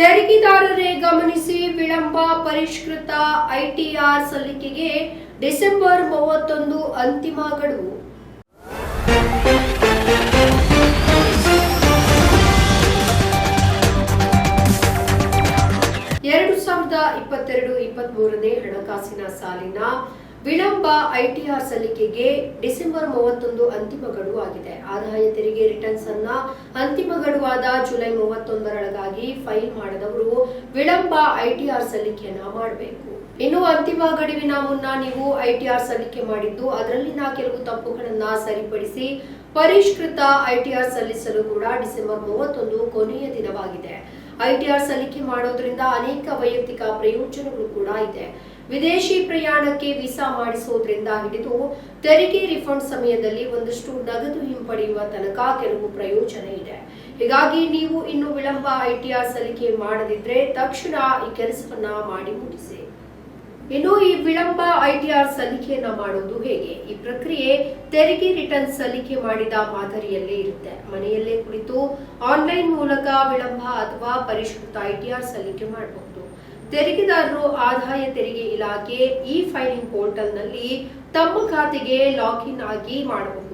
ತೆರಿಗೆದಾರರೇ ಗಮನಿಸಿ ವಿಳಂಬ ಪರಿಷ್ಕೃತ ಐಟಿಆರ್ ಸಲ್ಲಿಕೆಗೆ ಡಿಸೆಂಬರ್ ಮೂವತ್ತೊಂದು ಅಂತಿಮ ಗಡುವು. ಎರಡು ಸಾವಿರದ ಇಪ್ಪತ್ತೆರಡು ಇಪ್ಪತ್ತ್ ಮೂರನೇ ಹಣಕಾಸಿನ ಸಾಲಿನ ವಿಳಂಬ ಐಟಿಆರ್ ಸಲ್ಲಿಕೆಗೆ ಡಿಸೆಂಬರ್ ಮೂವತ್ತೊಂದು ಅಂತಿಮ ಗಡುವು ಆಗಿದೆ ಆದಾಯ ತೆರಿಗೆ ರಿಟರ್ನ್ಸ್ ಅನ್ನ ಅಂತಿಮ ಗಡುವಾದ ಜುಲೈ ಮೂವತ್ತೊಂದರೊಳಗಾಗಿ ಫೈಲ್ ಮಾಡದವರು ವಿಳಂಬ ಐಟಿಆರ್ ಸಲ್ಲಿಕೆಯನ್ನ ಮಾಡಬೇಕು. ಇನ್ನು ಅಂತಿಮ ಗಡುವಿನ ಮುನ್ನ ನೀವು ಐಟಿಆರ್ ಸಲ್ಲಿಕೆ ಮಾಡಿದ್ದು ಅದರಲ್ಲಿನ ಕೆಲವು ತಪ್ಪುಗಳನ್ನ ಸರಿಪಡಿಸಿ ಪರಿಷ್ಕೃತ ಐಟಿಆರ್ ಸಲ್ಲಿಸಲು ಕೂಡ ಡಿಸೆಂಬರ್ ಮೂವತ್ತೊಂದು ಕೊನೆಯ ದಿನವಾಗಿದೆ. ಐಟಿಆರ್ ಸಲ್ಲಿಕೆ ಮಾಡೋದ್ರಿಂದ ಅನೇಕ ವೈಯಕ್ತಿಕ ಪ್ರಯೋಜನಗಳು ಕೂಡ ಇದೆ. ವಿದೇಶಿ ಪ್ರಯಾಣಕ್ಕೆ ವೀಸಾ ಮಾಡಿಸುವುದರಿಂದ ಹಿಡಿದು ತೆರಿಗೆ ರಿಫಂಡ್ ಸಮಯದಲ್ಲಿ ಒಂದಷ್ಟು ನಗದು ಹಿಂಪಡೆಯುವ ತನಕ ಕೆಲವು ಪ್ರಯೋಜನ ಇದೆ. ಹೀಗಾಗಿ ನೀವು ಇನ್ನು ವಿಳಂಬ ಐಟಿಆರ್ ಸಲ್ಲಿಕೆ ಮಾಡದಿದ್ರೆ ತಕ್ಷಣ ಈ ಕೆಲಸವನ್ನ ಮಾಡಿ ಮುಗಿಸಿ. ಇನ್ನು ಈ ವಿಳಂಬ ಐಟಿಆರ್ ಸಲ್ಲಿಕೆಯನ್ನ ಮಾಡೋದು ಹೇಗೆ? ಈ ಪ್ರಕ್ರಿಯೆ ತೆರಿಗೆ ರಿಟರ್ನ್ ಸಲ್ಲಿಕೆ ಮಾಡಿದ ಮಾದರಿಯಲ್ಲೇ ಇರುತ್ತೆ. ಮನೆಯಲ್ಲೇ ಕುಳಿತು ಆನ್ಲೈನ್ ಮೂಲಕ ವಿಳಂಬ ಅಥವಾ ಪರಿಷ್ಕೃತ ಐಟಿಆರ್ ಸಲ್ಲಿಕೆ ಮಾಡಬಹುದು. ತೆರಿಗೆದಾರರು ಆದಾಯ ತೆರಿಗೆ ಇಲಾಖೆ ಇ ಫೈಲಿಂಗ್ ಪೋರ್ಟಲ್ನಲ್ಲಿ ತಮ್ಮ ಖಾತೆಗೆ ಲಾಗಿನ್ ಆಗಿ ಮಾಡಬಹುದು.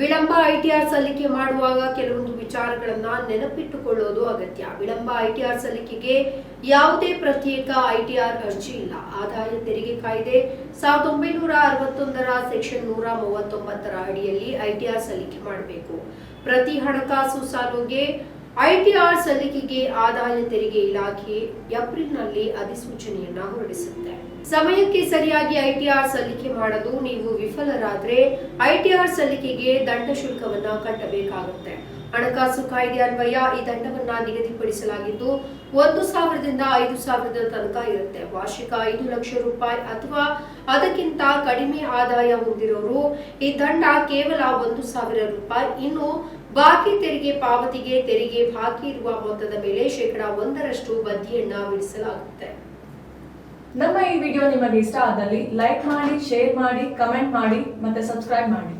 ವಿಳಂಬ ಐಟಿಆರ್ ಸಲ್ಲಿಕೆ ಮಾಡುವಾಗ ಕೆಲವೊಂದು ವಿಚಾರಗಳನ್ನ ನೆನಪಿಟ್ಟುಕೊಳ್ಳೋದು ಅಗತ್ಯ. ವಿಳಂಬ ಐಟಿಆರ್ ಸಲ್ಲಿಕೆಗೆ ಯಾವುದೇ ಪ್ರತ್ಯೇಕ ಐಟಿಆರ್ ಅರ್ಜಿ ಇಲ್ಲ. ಆದಾಯ ತೆರಿಗೆ ಕಾಯ್ದೆ ಸಾವಿರದ ಒಂಬೈನೂರ ಅರವತ್ತೊಂದರ ಸೆಕ್ಷನ್ ನೂರ ಮೂವತ್ತೊಂಬತ್ತರ ಅಡಿಯಲ್ಲಿ ಐಟಿಆರ್ ಸಲ್ಲಿಕೆ ಮಾಡಬೇಕು. ಪ್ರತಿ ಹಣಕಾಸು ಸಾಲುಗೆ ಐಟಿಆರ್ ಸಲ್ಲಿಕೆಗೆ ಆದಾಯ ತೆರಿಗೆ ಇಲಾಖೆ ಏಪ್ರಿಲ್ನಲ್ಲಿ ಅಧಿಸೂಚನೆಯನ್ನ ಹೊರಡಿಸುತ್ತೆ. ಸಮಯಕ್ಕೆ ಸರಿಯಾಗಿ ಐಟಿಆರ್ ಸಲ್ಲಿಕೆ ಮಾಡಲು ನೀವು ವಿಫಲರಾದ್ರೆ ಐಟಿಆರ್ ಸಲ್ಲಿಕೆಗೆ ದಂಡ ಶುಲ್ಕವನ್ನ ಕಟ್ಟಬೇಕಾಗುತ್ತೆ. ಹಣಕಾಸು ಕಾಯ್ದೆ ಅನ್ವಯ ಈ ದಂಡವನ್ನ ನಿಗದಿಪಡಿಸಲಾಗಿದ್ದು ಒಂದು ಸಾವಿರದಿಂದ ಐದು ಸಾವಿರದ ತನಕ ಇರುತ್ತೆ. ವಾರ್ಷಿಕ ಐದು ಲಕ್ಷ ರೂಪಾಯಿ ಅಥವಾ ಅದಕ್ಕಿಂತ ಕಡಿಮೆ ಆದಾಯ ಹೊಂದಿರೋರು ಈ ದಂಡ ಕೇವಲ ಒಂದು ಸಾವಿರ ರೂಪಾಯಿ. ಇನ್ನು ಬಾಕಿ ತೆರಿಗೆ ಪಾವತಿಗೆ ತೆರಿಗೆ ಬಾಕಿ ಇರುವ ಮೊತ್ತದ ಮೇಲೆ ಶೇಕಡಾ ಒಂದರಷ್ಟು ಬಡ್ಡಿಯನ್ನ ವಿಧಿಸಲಾಗುತ್ತೆ. ನಮ್ಮ ಈ ವಿಡಿಯೋ ನಿಮಗೆ ಇಷ್ಟ ಆದಲ್ಲಿ ಲೈಕ್ ಮಾಡಿ, ಶೇರ್ ಮಾಡಿ, ಕಮೆಂಟ್ ಮಾಡಿ ಮತ್ತೆ ಸಬ್ಸ್ಕ್ರೈಬ್ ಮಾಡಿ.